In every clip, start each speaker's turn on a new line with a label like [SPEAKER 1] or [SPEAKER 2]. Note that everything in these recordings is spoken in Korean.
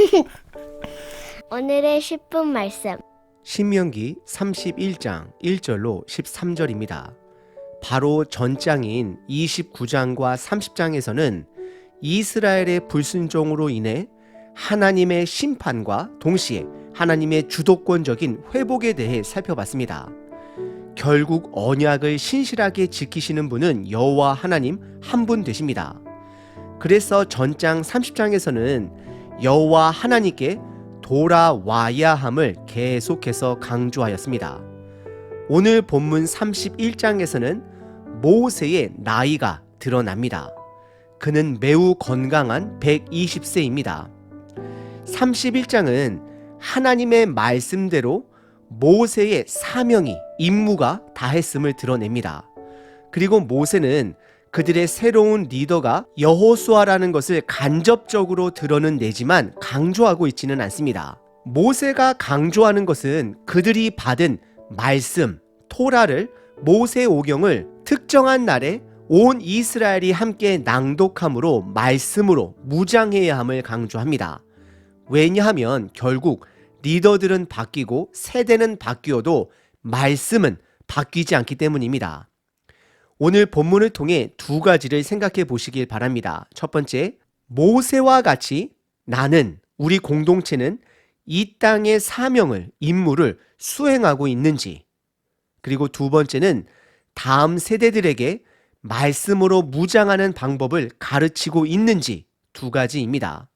[SPEAKER 1] 오늘의 10분 말씀.
[SPEAKER 2] 신명기 31장 1절로 13절입니다. 바로 전장인 29장과 30장에서는 이스라엘의 불순종으로 인해 하나님의 심판과 동시에 하나님의 주도권적인 회복에 대해 살펴봤습니다. 결국 언약을 신실하게 지키시는 분은 여호와 하나님 한 분 되십니다. 그래서 전장 30장에서는 여호와 하나님께 돌아와야 함을 계속해서 강조하였습니다. 오늘 본문 31장에서는 모세의 나이가 드러납니다. 그는 매우 건강한 120세입니다. 31장은 하나님의 말씀대로 모세의 사명이 임무가 다했음을 드러냅니다. 그리고 모세는 그들의 새로운 리더가 여호수아라는 것을 간접적으로 드러는 내지만 강조하고 있지는 않습니다. 모세가 강조하는 것은 그들이 받은 말씀, 토라를 모세 오경을 특정한 날에 온 이스라엘이 함께 낭독함으로 말씀으로 무장해야 함을 강조합니다. 왜냐하면 결국 리더들은 바뀌고 세대는 바뀌어도 말씀은 바뀌지 않기 때문입니다. 오늘 본문을 통해 두 가지를 생각해 보시길 바랍니다. 첫 번째, 모세와 같이 나는 우리 공동체는 이 땅의 사명을, 임무를 수행하고 있는지, 그리고 두 번째는 다음 세대들에게 말씀으로 무장하는 방법을 가르치고 있는지 두 가지입니다.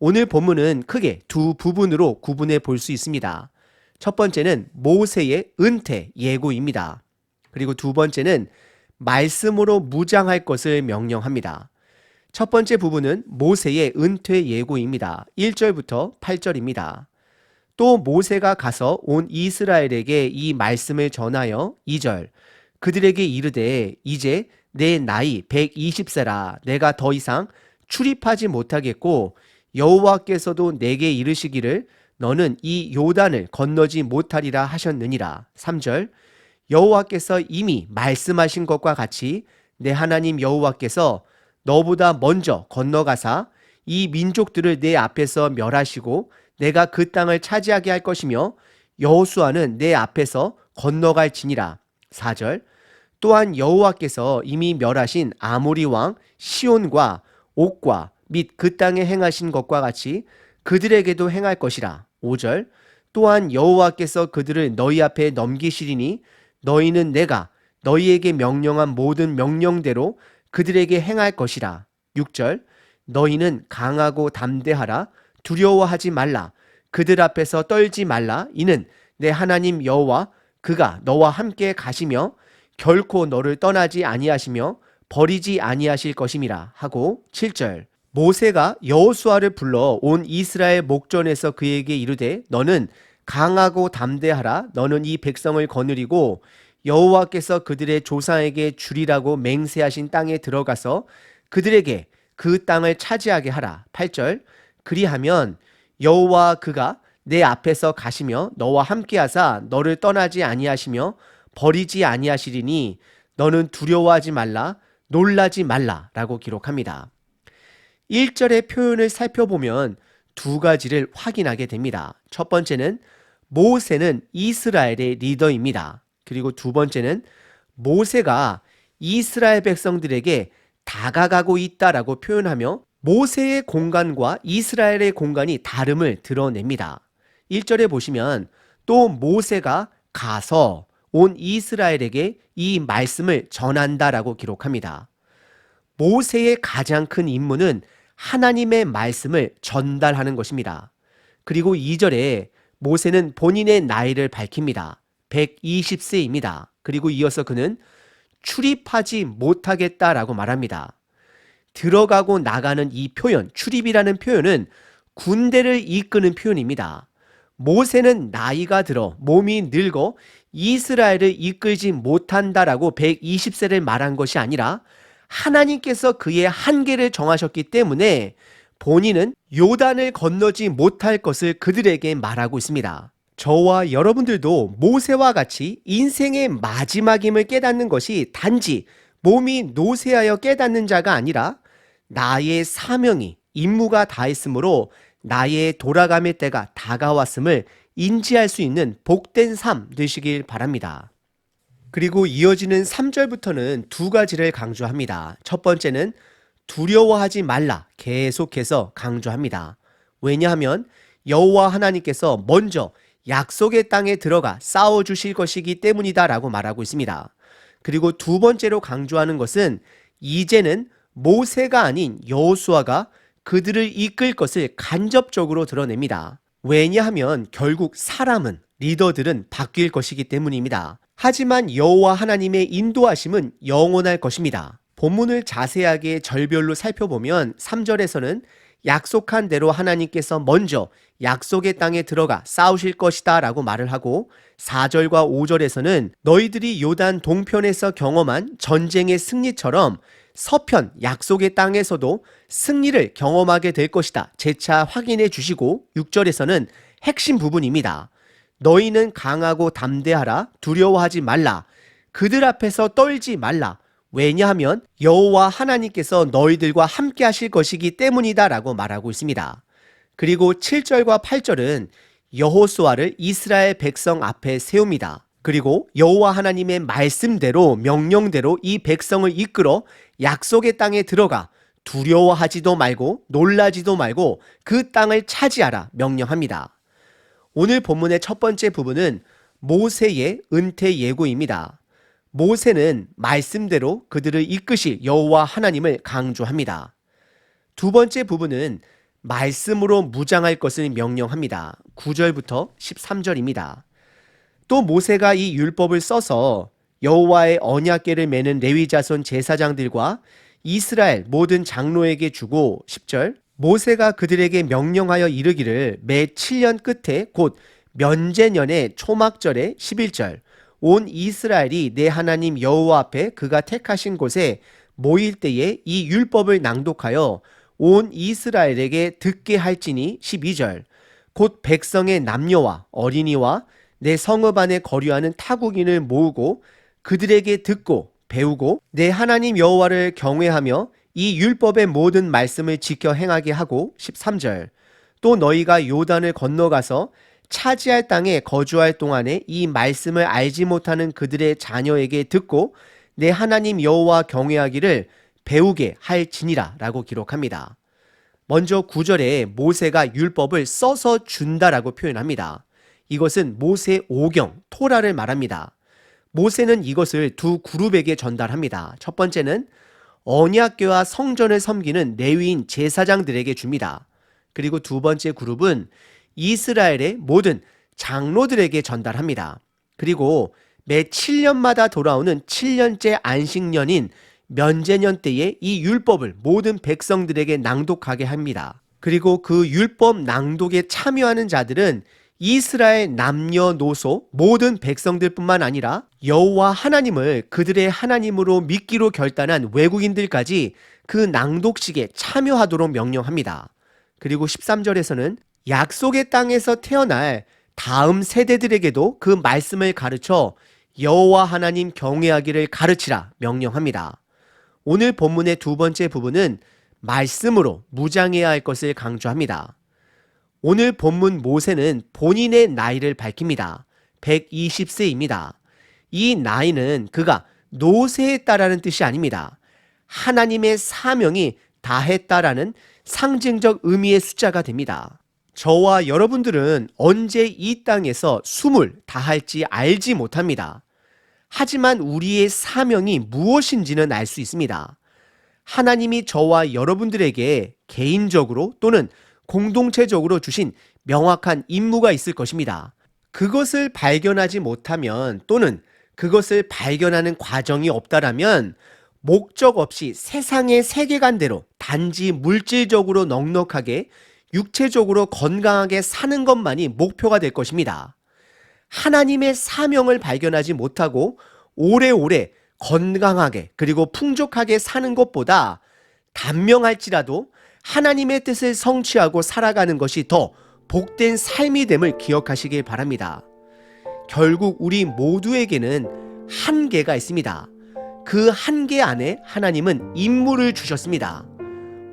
[SPEAKER 2] 오늘 본문은 크게 두 부분으로 구분해 볼 수 있습니다. 첫 번째는 모세의 은퇴 예고입니다. 그리고 두 번째는 말씀으로 무장할 것을 명령합니다. 첫 번째 부분은 모세의 은퇴 예고입니다. 1절부터 8절입니다. 또 모세가 가서 온 이스라엘에게 이 말씀을 전하여 2절 그들에게 이르되 이제 내 나이 120세라 내가 더 이상 출입하지 못하겠고 여호와께서도 내게 이르시기를 너는 이 요단을 건너지 못하리라 하셨느니라. 3절 여호와께서 이미 말씀하신 것과 같이 내 하나님 여호와께서 너보다 먼저 건너가사 이 민족들을 내 앞에서 멸하시고 내가 그 땅을 차지하게 할 것이며 여호수아는 내 앞에서 건너갈지니라. 4절 또한 여호와께서 이미 멸하신 아모리 왕 시온과 옥과 및 그 땅에 행하신 것과 같이 그들에게도 행할 것이라. 5절 또한 여호와께서 그들을 너희 앞에 넘기시리니 너희는 내가 너희에게 명령한 모든 명령대로 그들에게 행할 것이라. 6절 너희는 강하고 담대하라. 두려워하지 말라. 그들 앞에서 떨지 말라. 이는 내 하나님 여호와 그가 너와 함께 가시며 결코 너를 떠나지 아니하시며 버리지 아니하실 것임이라 하고 7절. 모세가 여호수아를 불러 온 이스라엘 목전에서 그에게 이르되 너는 강하고 담대하라 너는 이 백성을 거느리고 여호와께서 그들의 조상에게 주리라고 맹세하신 땅에 들어가서 그들에게 그 땅을 차지하게 하라 8절 그리하면 여호와 그가 내 앞에서 가시며 너와 함께하사 너를 떠나지 아니하시며 버리지 아니하시리니 너는 두려워하지 말라 놀라지 말라라고 기록합니다. 1절의 표현을 살펴보면 두 가지를 확인하게 됩니다. 첫 번째는 모세는 이스라엘의 리더입니다. 그리고 두 번째는 모세가 이스라엘 백성들에게 다가가고 있다라고 표현하며 모세의 공간과 이스라엘의 공간이 다름을 드러냅니다. 1절에 보시면 또 모세가 가서 온 이스라엘에게 이 말씀을 전한다라고 기록합니다. 모세의 가장 큰 임무는 하나님의 말씀을 전달하는 것입니다. 그리고 2절에 모세는 본인의 나이를 밝힙니다. 120세입니다. 그리고 이어서 그는 출입하지 못하겠다라고 말합니다. 들어가고 나가는 이 표현, 출입이라는 표현은 군대를 이끄는 표현입니다. 모세는 나이가 들어 몸이 늙어 이스라엘을 이끌지 못한다라고 120세를 말한 것이 아니라 하나님께서 그의 한계를 정하셨기 때문에 본인은 요단을 건너지 못할 것을 그들에게 말하고 있습니다. 저와 여러분들도 모세와 같이 인생의 마지막임을 깨닫는 것이 단지 몸이 노쇠하여 깨닫는 자가 아니라 나의 사명이 임무가 다했으므로 나의 돌아감의 때가 다가왔음을 인지할 수 있는 복된 삶 되시길 바랍니다. 그리고 이어지는 3절부터는 두 가지를 강조합니다. 첫 번째는 두려워하지 말라 계속해서 강조합니다. 왜냐하면 여호와 하나님께서 먼저 약속의 땅에 들어가 싸워 주실 것이기 때문이다라고 말하고 있습니다. 그리고 두 번째로 강조하는 것은 이제는 모세가 아닌 여호수아가 그들을 이끌 것을 간접적으로 드러냅니다. 왜냐하면 결국 사람은 리더들은 바뀔 것이기 때문입니다. 하지만 여호와 하나님의 인도하심은 영원할 것입니다. 본문을 자세하게 절별로 살펴보면 3절에서는 약속한 대로 하나님께서 먼저 약속의 땅에 들어가 싸우실 것이다 라고 말을 하고 4절과 5절에서는 너희들이 요단 동편에서 경험한 전쟁의 승리처럼 서편 약속의 땅에서도 승리를 경험하게 될 것이다. 재차 확인해 주시고 6절에서는 핵심 부분입니다. 너희는 강하고 담대하라 두려워하지 말라 그들 앞에서 떨지 말라 왜냐하면 여호와 하나님께서 너희들과 함께 하실 것이기 때문이다라고 말하고 있습니다. 그리고 7절과 8절은 여호수아를 이스라엘 백성 앞에 세웁니다. 그리고 여호와 하나님의 말씀대로 명령대로 이 백성을 이끌어 약속의 땅에 들어가 두려워하지도 말고 놀라지도 말고 그 땅을 차지하라 명령합니다. 오늘 본문의 첫 번째 부분은 모세의 은퇴 예고입니다. 모세는 말씀대로 그들을 이끄실 여호와 하나님을 강조합니다. 두 번째 부분은 말씀으로 무장할 것을 명령합니다. 9절부터 13절입니다. 또 모세가 이 율법을 써서 여호와의 언약궤를 매는 레위 자손 제사장들과 이스라엘 모든 장로에게 주고 10절 모세가 그들에게 명령하여 이르기를 매 7년 끝에 곧 면제년의 초막절에 11절 온 이스라엘이 내 하나님 여호와 앞에 그가 택하신 곳에 모일 때에 이 율법을 낭독하여 온 이스라엘에게 듣게 할지니 12절. 곧 백성의 남녀와 어린이와 내 성읍 안에 거류하는 타국인을 모으고 그들에게 듣고 배우고 내 하나님 여호와를 경외하며 이 율법의 모든 말씀을 지켜 행하게 하고 13절. 또 너희가 요단을 건너가서 차지할 땅에 거주할 동안에 이 말씀을 알지 못하는 그들의 자녀에게 듣고 내 하나님 여호와 경외하기를 배우게 할지니라라고 기록합니다. 먼저 9절에 모세가 율법을 써서 준다라고 표현합니다. 이것은 모세 오경 토라를 말합니다. 모세는 이것을 두 그룹에게 전달합니다. 첫 번째는 언약궤와 성전을 섬기는 레위인 제사장들에게 줍니다. 그리고 두 번째 그룹은 이스라엘의 모든 장로들에게 전달합니다. 그리고 매 7년마다 돌아오는 7년째 안식년인 면제년 때에 이 율법을 모든 백성들에게 낭독하게 합니다. 그리고 그 율법 낭독에 참여하는 자들은 이스라엘 남녀노소 모든 백성들뿐만 아니라 여호와 하나님을 그들의 하나님으로 믿기로 결단한 외국인들까지 그 낭독식에 참여하도록 명령합니다. 그리고 13절에서는 약속의 땅에서 태어날 다음 세대들에게도 그 말씀을 가르쳐 여호와 하나님 경외하기를 가르치라 명령합니다. 오늘 본문의 두 번째 부분은 말씀으로 무장해야 할 것을 강조합니다. 오늘 본문 모세는 본인의 나이를 밝힙니다. 120세입니다. 이 나이는 그가 노쇠했다라는 뜻이 아닙니다. 하나님의 사명이 다했다라는 상징적 의미의 숫자가 됩니다. 저와 여러분들은 언제 이 땅에서 숨을 다할지 알지 못합니다. 하지만 우리의 사명이 무엇인지는 알 수 있습니다. 하나님이 저와 여러분들에게 개인적으로 또는 공동체적으로 주신 명확한 임무가 있을 것입니다. 그것을 발견하지 못하면 또는 그것을 발견하는 과정이 없다라면 목적 없이 세상의 세계관대로 단지 물질적으로 넉넉하게 육체적으로 건강하게 사는 것만이 목표가 될 것입니다. 하나님의 사명을 발견하지 못하고 오래오래 건강하게 그리고 풍족하게 사는 것보다 단명할지라도 하나님의 뜻을 성취하고 살아가는 것이 더 복된 삶이 됨을 기억하시길 바랍니다. 결국 우리 모두에게는 한계가 있습니다. 그 한계 안에 하나님은 임무를 주셨습니다.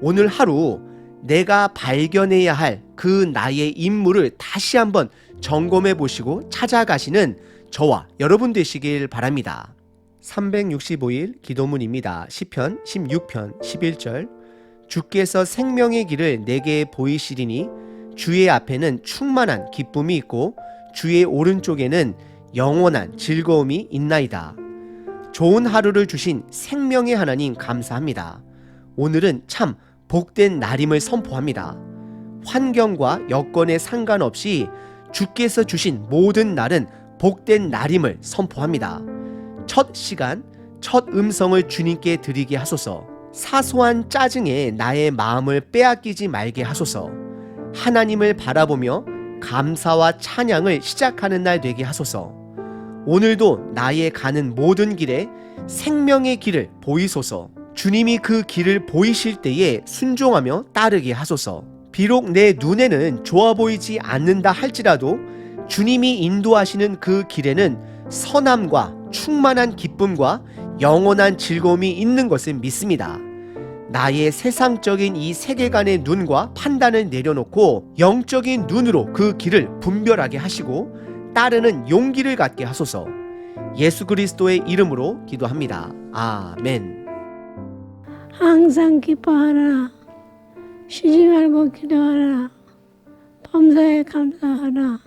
[SPEAKER 2] 오늘 하루 내가 발견해야 할 그 나의 임무를 다시 한번 점검해 보시고 찾아가시는 저와 여러분 되시길 바랍니다. 365일 기도문입니다. 시편 16편 11절 주께서 생명의 길을 내게 보이시리니 주의 앞에는 충만한 기쁨이 있고 주의 오른쪽에는 영원한 즐거움이 있나이다. 좋은 하루를 주신 생명의 하나님 감사합니다. 오늘은 참 복된 날임을 선포합니다. 환경과 여건에 상관없이 주께서 주신 모든 날은 복된 날임을 선포합니다. 첫 시간, 첫 음성을 주님께 드리게 하소서. 사소한 짜증에 나의 마음을 빼앗기지 말게 하소서. 하나님을 바라보며 감사와 찬양을 시작하는 날 되게 하소서. 오늘도 나의 가는 모든 길에 생명의 길을 보이소서. 주님이 그 길을 보이실 때에 순종하며 따르게 하소서. 비록 내 눈에는 좋아 보이지 않는다 할지라도 주님이 인도하시는 그 길에는 선함과 충만한 기쁨과 영원한 즐거움이 있는 것을 믿습니다. 나의 세상적인 이 세계관의 눈과 판단을 내려놓고 영적인 눈으로 그 길을 분별하게 하시고 따르는 용기를 갖게 하소서. 예수 그리스도의 이름으로 기도합니다. 아멘.
[SPEAKER 3] 항상 기뻐하라. 쉬지 말고 기도하라. 범사에 감사하라.